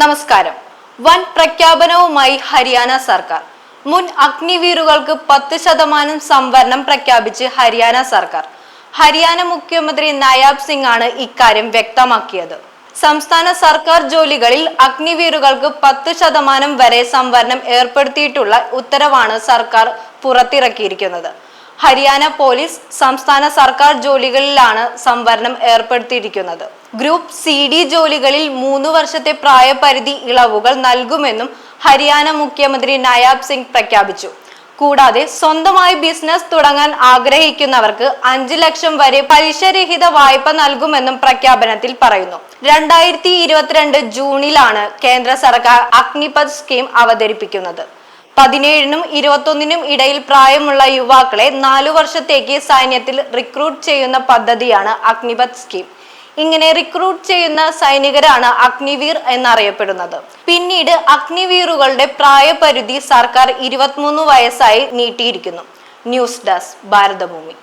നമസ്കാരം. വൻ പ്രഖ്യാപനവുമായി ഹരിയാന സർക്കാർ. മുൻ അഗ്നിവീറുകൾക്ക് പത്ത് ശതമാനം സംവരണം പ്രഖ്യാപിച്ച് ഹരിയാന സർക്കാർ. ഹരിയാന മുഖ്യമന്ത്രി നയാബ് സിംഗ് ആണ് ഇക്കാര്യം വ്യക്തമാക്കിയത്. സംസ്ഥാന സർക്കാർ ജോലികളിൽ അഗ്നിവീറുകൾക്ക് പത്ത് ശതമാനം വരെ സംവരണം ഏർപ്പെടുത്തിയിട്ടുള്ള ഉത്തരവാണ് സർക്കാർ പുറത്തിറക്കിയിരിക്കുന്നത്. ഹരിയാന പോലീസ് സംസ്ഥാന സർക്കാർ ജോലികളിലാണ് സംവരണം ഏർപ്പെടുത്തിയിരിക്കുന്നത്. ഗ്രൂപ്പ് സി ഡി ജോലികളിൽ മൂന്ന് വർഷത്തെ പ്രായപരിധി ഇളവുകൾ നൽകുമെന്നും ഹരിയാന മുഖ്യമന്ത്രി നയാബ് സിംഗ് പ്രഖ്യാപിച്ചു. കൂടാതെ സ്വന്തമായി ബിസിനസ് തുടങ്ങാൻ ആഗ്രഹിക്കുന്നവർക്ക് അഞ്ച് ലക്ഷം വരെ പലിശരഹിത വായ്പ നൽകുമെന്നും പ്രഖ്യാപനത്തിൽ പറയുന്നു. രണ്ടായിരത്തി ഇരുപത്തിരണ്ട് ജൂണിലാണ് കേന്ദ്ര സർക്കാർ അഗ്നിപത് സ്കീം അവതരിപ്പിക്കുന്നത്. പതിനേഴിനും ഇരുപത്തൊന്നിനും ഇടയിൽ പ്രായമുള്ള യുവാക്കളെ നാലു വർഷത്തേക്ക് സൈന്യത്തിൽ റിക്രൂട്ട് ചെയ്യുന്ന പദ്ധതിയാണ് അഗ്നിപത് സ്കീം ഇങ്ങനെ റിക്രൂട്ട് ചെയ്യുന്ന സൈനികരാണ് അഗ്നിവീർ എന്നറിയപ്പെടുന്നത്. പിന്നീട് അഗ്നിവീറുകളുടെ പ്രായപരിധി സർക്കാർ ഇരുപത്തിമൂന്ന് വയസ്സായി നീട്ടിയിരിക്കുന്നു. News desk Bharathabhoomi.